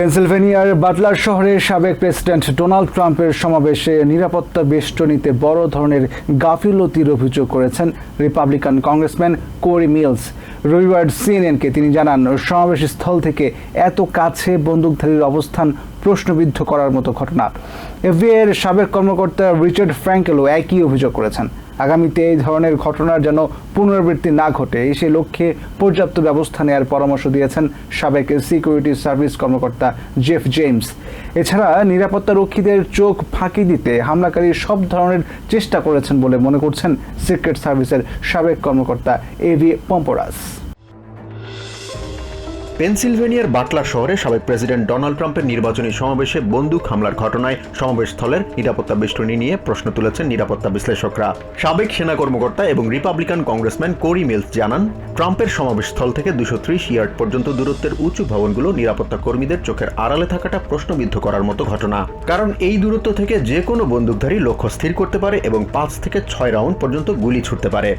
পেনসিলভেনিয়ার Butler শহরে সাবেক president Donald ট্রাম্পের সমাবেশে নিরাপত্তা বেষ্টনীতে বড় ধরনের গাফিলতির অভিযোগ করেছেন রিপাবলিকান কংগ্রেসম্যান কোরি মিলস। রবিবার সিএনএনকে তিনি জানান সমাবেশ স্থল থেকে এত কাছে বন্দুকধারীর অবস্থান প্রশ্নবিদ্ধ করার মতো ঘটনা। এফবিআই সাবেক কর্মকর্তা রিচার্ড ফ্র্যাঙ্কেলও একই অভিযোগ করেছেন। আগামীতে এই ধরনের ঘটনার যেন পুনরাবৃত্তি না ঘটে, এই সে লক্ষ্যে পর্যাপ্ত ব্যবস্থা নেওয়ার পরামর্শ দিয়েছেন সাবেক সিকিউরিটি সার্ভিস কর্মকর্তা জেফ জেমস এছাড়া নিরাপত্তা রক্ষীদের চোখ ফাঁকি দিতে হামলাকারী সব ধরনের চেষ্টা করেছেন বলে মনে করছেন সিক্রেট সার্ভিসের সাবেক কর্মকর্তা এভি পম্পোরাস পেনসিলভেনিয়ার বাটলার শহরে সাবেক প্রেসিডেন্ট ডোনাল্ড ট্রাম্পের নির্বাচনী সমাবেশে বন্দুক হামলার ঘটনায় সমাবেশস্থলের নিরাপত্তা বেষ্টনী নিয়ে প্রশ্ন তুলেছেন নিরাপত্তা বিশ্লেষকরা। সাবেক সেনা কর্মকর্তা এবং রিপাবলিকান কংগ্রেসম্যান কোরি মিলস জানান, ট্রাম্পের সমাবেশস্থল থেকে দুশো ত্রিশ ইয়ার্ড পর্যন্ত দূরত্বের উঁচু ভবনগুলো নিরাপত্তা কর্মীদের চোখের আড়ালে থাকাটা প্রশ্নবিদ্ধ করার মতো ঘটনা। কারণ এই দূরত্ব থেকে যে কোনো বন্দুকধারী লক্ষ্য স্থির করতে পারে এবং পাঁচ থেকে ছয় রাউন্ড পর্যন্ত গুলি ছুটতে পারে।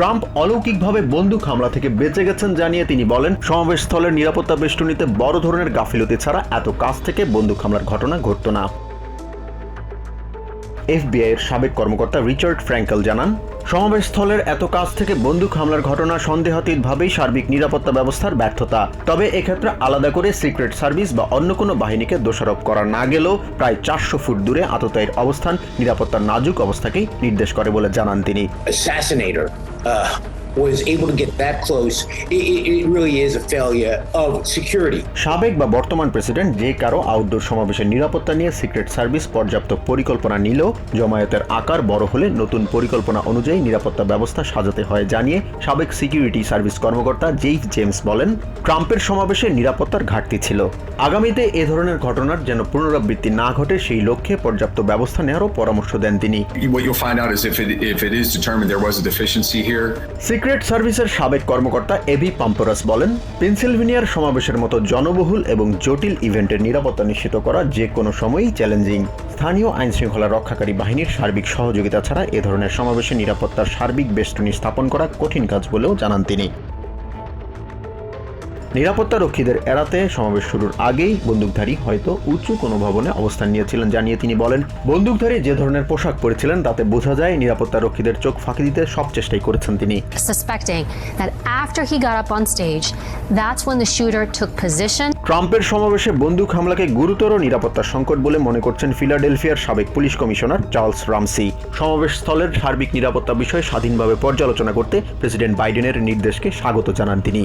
ট্রাম্প অলৌকিকভাবে বন্দুক হামলা থেকে বেঁচে গেছেন জানিয়ে তিনি বলেন, সমাবেশস্থলের নিরাপত্তা বেষ্টনীতে বড় ধরনের গাফিলতি ছাড়া এত কাছ থেকে বন্দুক হামলার ঘটনা ঘটত না। এফবিআই এর সাবেক কর্মকর্তা রিচার্ড ফ্র্যাঙ্কেল জানান, সমাবেশস্থলের এত কাছ থেকে বন্দুক হামলার ঘটনা সন্দেহাতীতভাবেই সার্বিক নিরাপত্তা ব্যবস্থার ব্যর্থতা। তবে এক্ষেত্রে আলাদা করে সিক্রেট সার্ভিস বা অন্য কোনো বাহিনীকে দোষারোপ করা না গেলেও প্রায় চারশো ফুট দূরে আততায়ীর অবস্থান, নিরাপত্তার নাজুক অবস্থাকেই নির্দেশ করে বলে জানান তিনি। Was able to get that close, it, it, it really is a failure of security. সাবেক বা বর্তমান প্রেসিডেন্ট যে কারও আউটডোর সমাবেশের নিরাপত্তা নিয়ে সিক্রেট সার্ভিস পর্যাপ্ত পরিকল্পনা নিলেও জমায়েতের আকার বড় হলে নতুন পরিকল্পনা অনুযায়ী নিরাপত্তা ব্যবস্থা সাজাতে হয় জানিয়ে সাবেক সিকিউরিটি সার্ভিস কর্মকর্তা জেইফ জেমস বলেন ট্রাম্পের সমাবেশে নিরাপত্তার ঘাটতি ছিল আগামীতে এ ধরনের ঘটনার যেন পুনরাবৃত্তি না ঘটে সেই লক্ষ্যে পর্যাপ্ত ব্যবস্থা নেওয়ারও পরামর্শ দেন তিনি সিক্রেট সার্ভিসের সাবেক কর্মকর্তা এভি পাম্পোরাস বলেন, পেনসিলভেনিয়ার সমাবেশের মতো জনবহুল এবং জটিল ইভেন্টের নিরাপত্তা নিশ্চিত করা যে কোনো সময়ই চ্যালেঞ্জিং। স্থানীয় আইন শৃঙ্খলা রক্ষাকারী বাহিনীর সার্বিক সহযোগিতা ছাড়া এ ধরনের সমাবেশে নিরাপত্তার সার্বিক বেষ্টনী স্থাপন করা কঠিন কাজ বলেও জানান তিনি। নিরাপত্তা রক্ষীদের এড়াতে সমাবেশ শুরুর আগেই বন্দুকধারী হয়তো উঁচু কোনো ভবনে অবস্থান নিয়েছিলেন জানিয়ে তিনি বলেন বন্দুকধারী যে ধরনের পোশাক পরেছিলেন তাতে বোঝা যায় নিরাপত্তা রক্ষীদের চোখ ফাঁকি দিতে সব চেষ্টাই করেছেন তিনি। Suspecting that after he got up on stage, that's when the shooter took position. ট্রাম্পের সমাবেশে বন্দুক হামলাকে গুরুতর নিরাপত্তা সংকট বলে মনে করছেন ফিলাডেলফিয়ার সাবেক পুলিশ কমিশনার চার্লস রামসি। সমাবেশ স্থলের সার্বিক নিরাপত্তা বিষয়ে স্বাধীনভাবে পর্যালোচনা করতে প্রেসিডেন্ট বাইডেনের নির্দেশকে স্বাগত জানান তিনি।